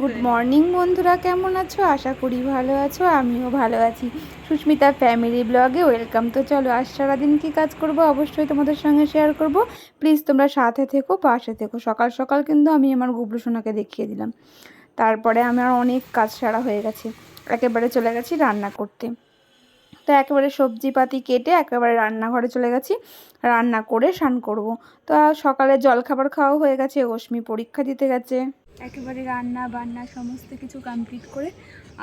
Good morning বন্ধুরা, কেমন আছো? আশা করি ভালো আছো, আমিও ভালো আছি। সুস্মিতা ফ্যামিলি ব্লগে ওয়েলকাম। তো চলো, আজ সারাদিন কী কাজ করব? অবশ্যই তোমাদের সঙ্গে শেয়ার করব। প্লিজ, তোমরা সাথে থেকো, পাশে থেকো। সকাল সকাল কিন্তু আমি আমার গুবলু সোনাকে দেখিয়ে দিলাম। তারপরে আমার অনেক কাজ সারা হয়ে গেছে। একেবারে চলে গেছি রান্না করতে। তো একেবারে সবজিপাতি কেটে একেবারে রান্নাঘরে চলে গেছি। রান্না করে স্নান করব। তো সকালে জলখাবার খাওয়া হয়ে গেছে অশ্মি পরীক্ষা দিতে গেছে। একেবারে রান্না বান্না সমস্ত কিছু কমপ্লিট করে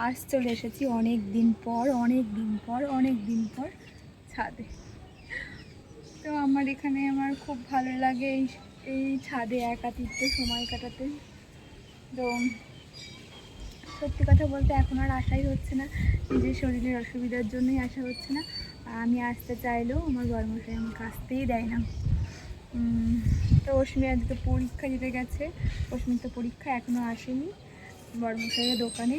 আজ চলে এসেছি অনেক দিন পর, অনেক দিন পর, অনেক দিন পর ছাদে। তো আমার এখানে আমার খুব ভালো লাগে এই এই ছাদে একাতিত্বে সময় কাটাতে। তো সত্যি কথা বলতে এখন আর আশাই হচ্ছে না, নিজের শরীরের অসুবিধার জন্যই আশা হচ্ছে না। আমি আসতে চাইলেও আমার বর্মশাই আমাকে আসতেই দেয় না। তো অশ্মি আজকে পরীক্ষা দিতে গেছে। অশ্মির তো পরীক্ষা এখনও আসেনি। বর্মশাইয়ের দোকানে।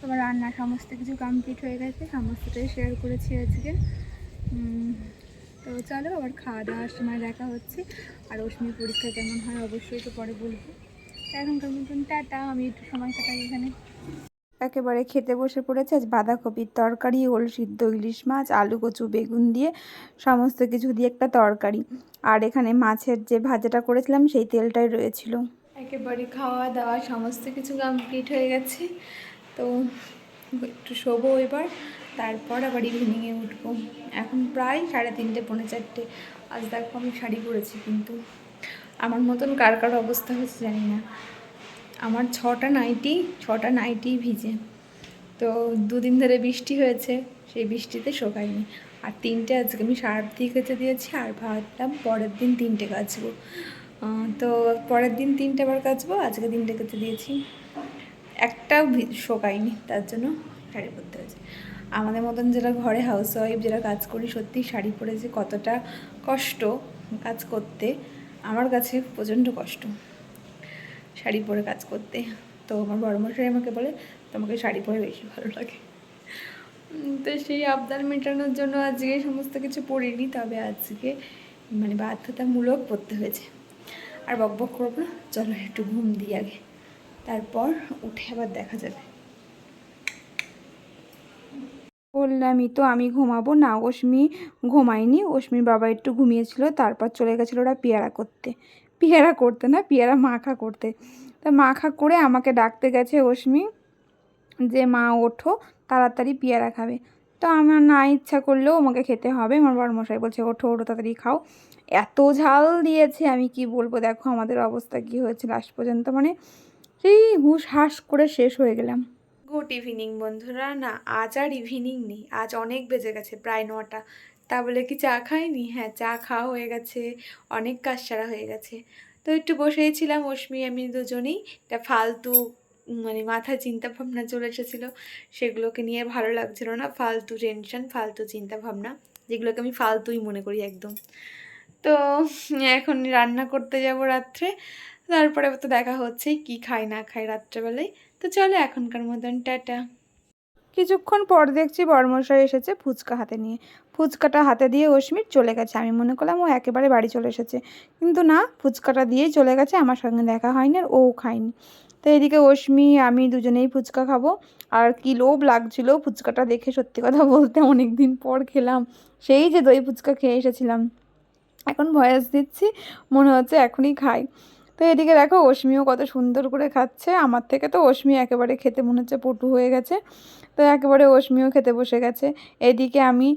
তোমার রান্না সমস্ত কিছু কমপ্লিট হয়ে গেছে। সমস্তটাই শেয়ার করেছি আজকে। তো চলো আবার খাওয়া দাওয়ার সময় দেখা হচ্ছে। আর অশ্মির পরীক্ষা কেমন হয় অবশ্যই তো পরে বলব। এখনকার মতন টাটা, আমি একটু সময় কাটাই এখানে। একেবারে খেতে বসে পড়েছে। আজ বাঁধাকপির তরকারি ওল সিদ্ধ ইলিশ মাছ, আলু কচু, বেগুন দিয়ে সমস্ত কিছু দিয়ে একটা তরকারি। আর এখানে মাছের যে ভাজাটা করেছিলাম, সেই তেলটাই রয়েছিল। একেবারে খাওয়া দাওয়া সমস্ত কিছু কমপ্লিট হয়ে গেছে। তো একটু শোবো এবার, তারপর আবার ইভিনিংয়ে উঠবো। এখন প্রায় সাড়ে তিনটে, পৌনে চারটে। আজ দেখো আমি শাড়ি পরেছি কিন্তু। আমার মতন কার কার অবস্থা হয়েছে জানি না। আমার ছটা নাইটি ছটা নাইটি ভিজে। তো দুদিন ধরে বৃষ্টি হয়েছে, সেই বৃষ্টিতে শোকায়নি আর তিনটে আজকে আমি সারাদি কেচে দিয়েছি আর ভাবলাম পরের দিন তিনটে কাচবো। তো পরের দিন তিনটে বার কাচবো, আজকে তিনটে কেচে দিয়েছি। একটাও শোকায়নি তার জন্য শাড়ি পরতে হয়েছে। আমাদের মতন যারা ঘরে হাউস ওয়াইফ যারা কাজ করি সত্যি শাড়ি পরে যে কতটা কষ্ট কাজ করতে, আমার কাছে প্রচণ্ড কষ্ট। শাড়ি পরে কাজ করতে। তো আমার বড় মশাই আমাকে বলে, তোমাকে শাড়ি পরে বেশি ভালো লাগে। তো সেই আবদার মেটানোর জন্য আজকে সমস্ত কিছু পড়িনি তবে আজকে মানে বাধ্যতামূলক পড়তে হয়েছে। আর বক বক করব না, চলো একটু ঘুম দিই আগে। তারপর উঠে আবার দেখা যাবে। বললামই তো, আমি ঘুমাবো না, অশ্মি ঘুমায়নি। অশ্মির বাবা একটু ঘুমিয়েছিল, তারপর চলে গেছিল ওরা পেয়ারা করতে। পেয়ারা করতে না, পেয়ারা মাখা করতে। তা মাখা করে আমাকে ডাকতে গেছে অশ্মি যে, মা, ওঠো, তাড়াতাড়ি পেয়ারা খাবে। তো আমার না ইচ্ছা করলেও আমাকে খেতে হবে। আমার বড় মশাই বলছে, ওঠো ওঠো, তাড়াতাড়ি খাও। এত ঝাল দিয়েছে, আমি কি বলব? দেখো আমাদের অবস্থা কি হয়েছে লাস্ট পর্যন্ত। মানে সেই হুশ হাস করে শেষ হয়ে গেলাম। গুড ইভিনিং বন্ধুরা। না, আজ আর ইভিনিং নেই। আজ অনেক বেজে গেছে, প্রায় নটা। তা বলে কি চা খাইনি? হ্যাঁ চা খাওয়া হয়ে গেছে, অনেক কাজ সারা হয়ে গেছে। তো একটু বসেই ছিলাম অশ্মি আমি দুজনেই। একটা ফালতু মানে মাথায় চিন্তা ভাবনা চলে এসেছিল। সেগুলোকে নিয়ে ভালো লাগছিল না, ফালতু টেনশন, ফালতু চিন্তা ভাবনা যেগুলোকে আমি ফালতুই মনে করি একদম। তো এখন রান্না করতে যাব রাত্রে, তারপরে তো দেখা হচ্ছে কি খাই না খাই রাত্রেবেলায়। তো চলো এখনকার মতন, টাটা। কিছুক্ষণ পর দেখছি বর্মশাই এসেছে ফুচকা হাতে নিয়ে। ফুচকাটা হাতে দিয়ে অশ্মির চলে গেছে। আমি মনে করলাম ও একেবারে বাড়ি চলে এসেছে। কিন্তু না, ফুচকাটা দিয়েই চলে গেছে, আমার সঙ্গে দেখা হয়নি আর ও খায়নি। তো এদিকে অশ্মি আমি দুজনেই ফুচকা খাব। আর কি লোভ লাগছিল ফুচকাটা দেখে সত্যি কথা বলতে অনেক দিন পর খেলাম। সেই যে দই ফুচকা খেয়ে এসেছিলাম। এখন ভয়েস দিচ্ছি, মনে হচ্ছে এখনই খাই। তো এদিকে দেখো অশ্মিও কত সুন্দর করে খাচ্ছে। আমার থেকে তো অশ্মি একেবারে খেতে মনে হচ্ছে পটু হয়ে গেছে। তো একেবারে অশ্মিও খেতে বসে গেছে। এদিকে আমি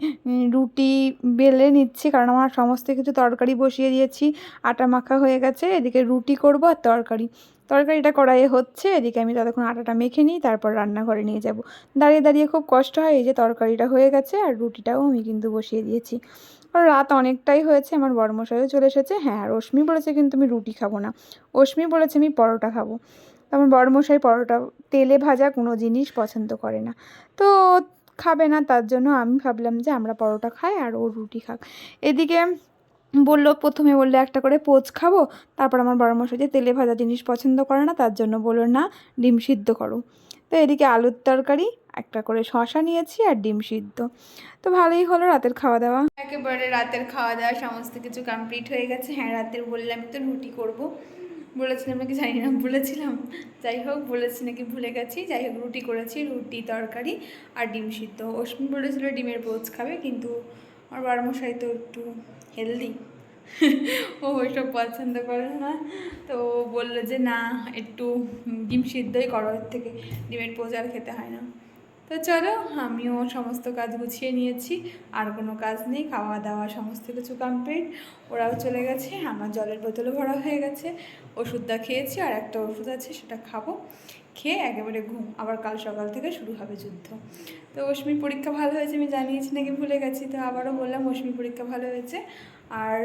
রুটি বেলে নিচ্ছি কারণ আমার সমস্ত কিছু তরকারি বসিয়ে দিয়েছি। আটা মাখা হয়ে গেছে। এদিকে রুটি করব আর তরকারি। তরকারিটা কড়াইয়ে হচ্ছে, এদিকে আমি ততক্ষণ আটাটা মেখে নিই, তারপর রান্নাঘরে নিয়ে যাব। দাঁড়িয়ে দাঁড়িয়ে খুব কষ্ট হয়, এই যে তরকারিটা হয়ে গেছে আর রুটিটাও আমি কিন্তু বসিয়ে দিয়েছি। আর রাত অনেকটাই হয়েছে, আমার বড়মশাইও চলে এসেছে। হ্যাঁ আর অশ্মি বলেছে কিন্তু আমি রুটি খাব না। অশ্মি বলেছে আমি পরোটা খাব। আমার বড়মশাই পরোটা, তেলে ভাজা কোনো জিনিস পছন্দ করে না। তো খাবে না, তার জন্য আমি ভাবলাম যে আমরা পরোটা খাই আর ও রুটি খাক। এদিকে বলল, প্রথমে বলল একটা করে পোচ খাব, তারপর আমার বড় মশাই তেলে ভাজা জিনিস পছন্দ করে না, তার জন্য বলল, না, ডিম সিদ্ধ করো। তো এদিকে আলুর তরকারি, একটা করে শশা নিয়েছি আর ডিম সিদ্ধ। তো ভালোই হলো রাতের খাওয়া দাওয়া। একেবারে রাতের খাওয়া দাওয়া, সমস্ত কিছু কমপ্লিট হয়ে গেছে। হ্যাঁ রাতের বললাম তো রুটি করব। বলেছিলাম নাকি জানি না, বলেছিলাম। যাই হোক, বলেছি নাকি ভুলে গেছি। যাই হোক, রুটি করেছি, রুটি, তরকারি আর ডিম সিদ্ধ। অশ্মি বলেছিল ডিমের পোচ খাবে, কিন্তু আমার বারমশাই তো একটু হেলদি ও ওইসব পছন্দ করে না। তো বলল যে, না, একটু ডিম সিদ্ধই করো থেকে ডিমের পোজার খেতে হয় না। তো চলো, আমিও সমস্ত কাজ গুছিয়ে নিয়েছি। আর কোনো কাজ নেই, খাওয়া দাওয়া সমস্ত কিছু কমপ্লিট ওরাও চলে গেছে, আমার জলের বোতলও ভরা হয়ে গেছে। ওষুধটা খেয়েছি আর একটা ওষুধ আছে, সেটা খাব। খেয়ে একেবারে ঘুম, আবার কাল সকাল থেকে শুরু হবে যুদ্ধ। তো অশ্মির পরীক্ষা ভালো হয়েছে আমি জানিয়েছি নাকি ভুলে গেছি, তো আবারও বললাম অশ্মির পরীক্ষা ভালো হয়েছে। আর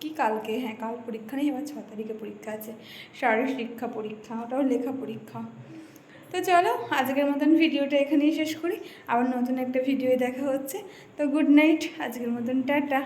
কি কালকে? হ্যাঁ কাল পরীক্ষা নেই এবার ছ তারিখে পরীক্ষা আছে। শারীরিক শিক্ষা পরীক্ষা, ওটাও লেখা পরীক্ষা। তো চলো, আজকের মতন ভিডিওটা এখানেই শেষ করি। আবার নতুন একটা ভিডিও দেখা হচ্ছে। তো গুড নাইট আজকের মতন টাটা।